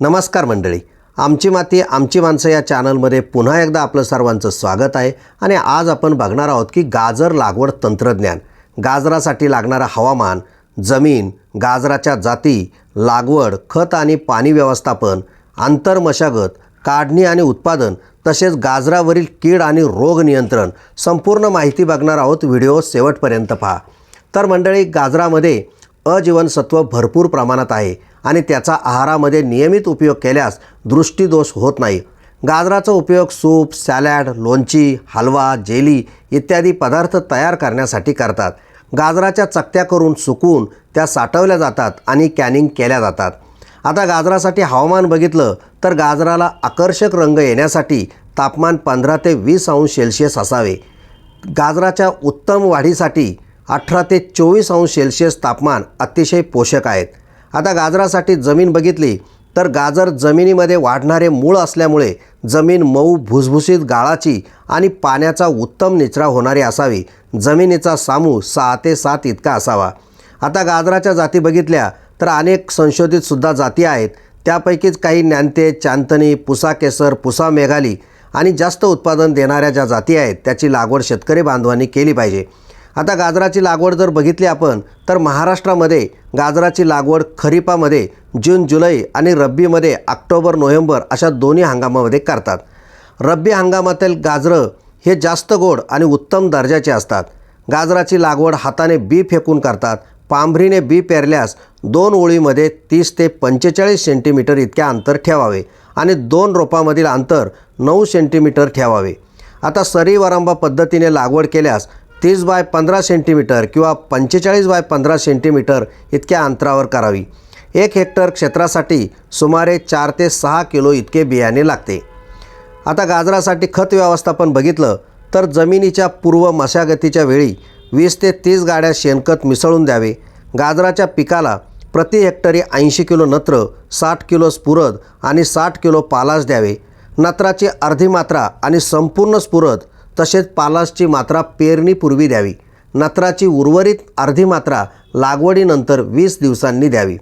नमस्कार मंडळी. आमची माती आमची माणसं या चॅनलमध्ये पुन्हा एकदा आपलं सर्वांचं स्वागत आहे आणि आज आपण बघणार आहोत की गाजर लागवड तंत्रज्ञान गाजरासाठी लागणारं हवामान जमीन गाजराच्या जाती लागवड खत आणि पाणी व्यवस्थापन आंतरमशागत काढणी आणि उत्पादन तसेच गाजरावरील कीड आणि रोग नियंत्रण संपूर्ण माहिती बघणार आहोत. व्हिडिओ शेवटपर्यंत पहा. तर मंडळी गाजरामध्ये अजीवनसत्व भरपूर प्रमाणात आहे. आणि त्याचा आहारामध्ये नियमित उपयोग केल्यास दृष्टीदोष होत नाही. गाजराचा उपयोग सूप सॅलॅड लोणची हलवा जेली इत्यादी पदार्थ तयार करण्यासाठी करतात. गाजराच्या चकत्या करून सुकवून त्या साठवल्या जातात आणि कॅनिंग केल्या जातात. आता गाजरासाठी हवामान बघितलं तर गाजराला आकर्षक रंग येण्यासाठी तापमान पंधरा ते वीस अंश सेल्सिअस असावे. गाजराच्या उत्तम वाढीसाठी अठरा ते चोवीस अंश सेल्शियस तापमान अतिशय पोषक आहेत. आता गाजरासाठी जमीन बघितली तर गाजर जमिनीमध्ये वाढणारे मूळ असल्यामुळे जमीन मऊ भुसभुशीत गाळाची आणि पाण्याचा उत्तम निचरा होणारी असावी. जमिनीचा सामू सहा ते सात इतका असावा. आता गाजराच्या जाती बघितल्या तर अनेक संशोधितसुद्धा जाती आहेत. त्यापैकीच काही ज्ञानते चांतनी पुसा केसर पुसा मेघाली आणि जास्त उत्पादन देणाऱ्या ज्या जाती आहेत त्याची लागवड शेतकरी बांधवांनी केली पाहिजे. आता गाजराची लागवड जर बघितली आपण तर महाराष्ट्रामध्ये गाजराची लागवड खरीपामध्ये जून जुलै आणि रब्बीमध्ये ऑक्टोबर नोव्हेंबर अशा दोन्ही हंगामामध्ये करतात. रब्बी हंगामातील गाजरं हे जास्त गोड आणि उत्तम दर्जाचे असतात. गाजराची लागवड हाताने बी फेकून करतात. पांभरीने बी पेरल्यास दोन ओळीमध्ये तीस ते पंचेचाळीस सेंटीमीटर इतक्या अंतर ठेवावे आणि दोन रोपामधील अंतर नऊ सेंटीमीटर ठेवावे. आता सरी वरांबा पद्धतीने लागवड केल्यास तीस बाय पंधरा सेंटीमीटर किंवा पंचेचाळीस बाय पंधरा सेंटीमीटर इतक्या अंतरावर करावी. एक हेक्टर क्षेत्रासाठी सुमारे चार ते सहा किलो इतके बियाणे लागते. आता गाजरासाठी खत व्यवस्थापन बघितलं तर जमिनीच्या पूर्व मशागतीच्या वेळी वीस ते तीस गाड्या शेणखत मिसळून द्यावे. गाजराच्या पिकाला प्रति हेक्टरी ऐंशी किलो नत्र साठ किलो स्फुरद आणि साठ किलो पालास द्यावे. नत्राची अर्धी मात्रा आणि संपूर्ण स्फुरद तसेच पालासची मात्रा पेरणीपूर्वी द्यावी. नत्राची उर्वरित अर्धी मात्रा लागवडीनंतर वीस दिवसांनी द्यावी.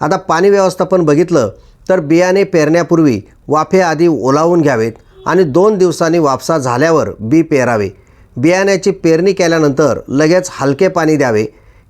आता पाणी व्यवस्थापन बघितलं तर बियाणे पेरण्यापूर्वी वाफे आधी ओलावून घ्यावेत आणि दोन दिवसांनी वापसा झाल्यावर बी पेरावे. बियाण्याची पेरणी केल्यानंतर लगेच हलके पाणी द्यावे.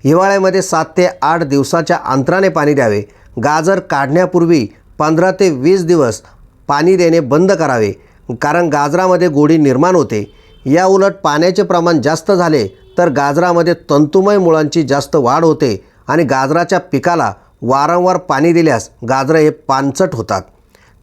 हिवाळ्यामध्ये सात ते आठ दिवसाच्या अंतराने पाणी द्यावे. गाजर काढण्यापूर्वी पंधरा ते वीस दिवस पाणी देणे बंद करावे कारण गाजरामध्ये गोडी निर्माण होते. या उलट पाण्याचे प्रमाण जास्त झाले तर गाजरामध्ये तंतुमय मुळांची जास्त वाढ होते आणि गाजराच्या पिकाला वारंवार पाणी दिल्यास गाजरं हे पानचट होतात.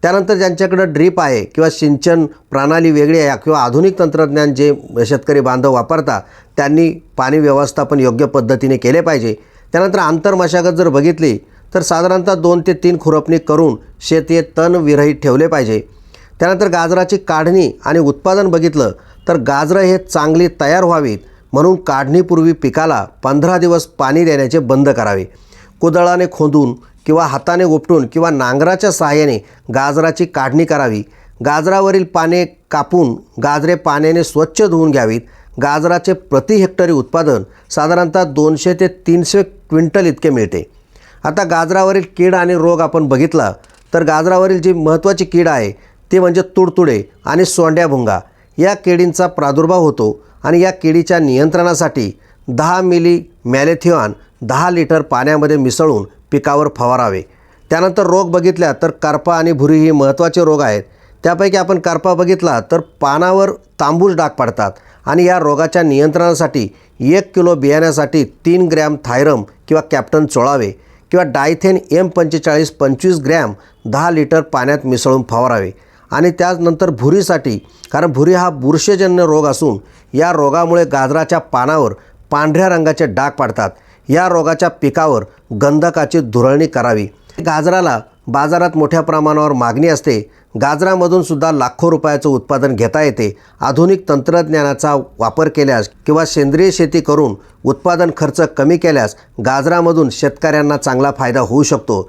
त्यानंतर ज्यांच्याकडं ड्रीप आहे किंवा सिंचन प्रणाली वेगळी आहे किंवा आधुनिक तंत्रज्ञान जे शेतकरी बांधव वापरतात त्यांनी पाणी व्यवस्थापन योग्य पद्धतीने केले पाहिजे. त्यानंतर आंतरमशागत जर बघितली तर साधारणतः दोन ते तीन खुरपणी करून शेत हे तण विरहित ठेवले पाहिजे. त्यानंतर गाजराची काढणी आणि उत्पादन बघितलं तर गाजरं हे चांगली तयार व्हावीत म्हणून काढणीपूर्वी पिकाला पंधरा दिवस पाणी देण्याचे बंद करावे. कुदळाने खोदून किंवा हाताने उपटून किंवा नांगराच्या सहाय्याने गाजराची काढणी करावी. गाजरावरील पाने कापून गाजरे पाण्याने स्वच्छ धुवून घ्यावीत. गाजराचे प्रति हेक्टरी उत्पादन साधारणतः दोनशे ते तीनशे क्विंटल इतके मिळते. आता गाजरावरील कीड आणि रोग आपण बघितला तर गाजरावरील जी महत्त्वाची कीड आहे ती म्हणजे तुडतुडे आणि सोंड्याभुंगा. या किडींचा प्रादुर्भाव होतो आणि या किडीच्या नियंत्रणासाठी दहा मिली मॅलेथिऑन दहा लिटर पाण्यामध्ये मिसळून पिकावर फवारावे. त्यानंतर रोग बघितल्या तर करपा आणि भुरी ही महत्त्वाचे रोग आहेत. त्यापैकी आपण करपा बघितला तर पानावर तांबूस डाग पडतात आणि या रोगाच्या नियंत्रणासाठी एक किलो बियाण्यासाठी तीन ग्रॅम थायरम किंवा कॅप्टन चोळावे किंवा डायथेन एम पंचेचाळीस पंचवीस ग्रॅम दहा लिटर पाण्यात मिसळून फवारावे. आणि त्यानंतर भुरीसाठी कारण भुरी हा बुरशेजन्य रोग असून या रोगामुळे गाजराच्या पानावर पांढऱ्या रंगाचे डाग पडतात. या रोगाच्या पिकावर गंधकाची धुरळणी करावी. गाजराला बाजारात मोठ्या प्रमाणावर मागणी असते. गाजरामधून सुद्धा लाखो रुपयाचं उत्पादन घेता येते. आधुनिक तंत्रज्ञानाचा वापर केल्यास किंवा सेंद्रिय शेती करून उत्पादन खर्च कमी केल्यास गाजरामधून शेतकऱ्यांना चांगला फायदा होऊ शकतो.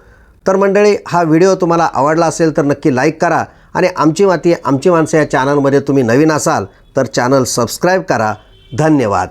तर मंडळी हा व्हिडिओ तुम्हाला आवडला असेल तर नक्की लाईक करा. आणि आमची माती आमची माणसं या चॅनलमध्ये तुम्ही नवीन असाल तर चॅनल सबस्क्राईब करा. धन्यवाद.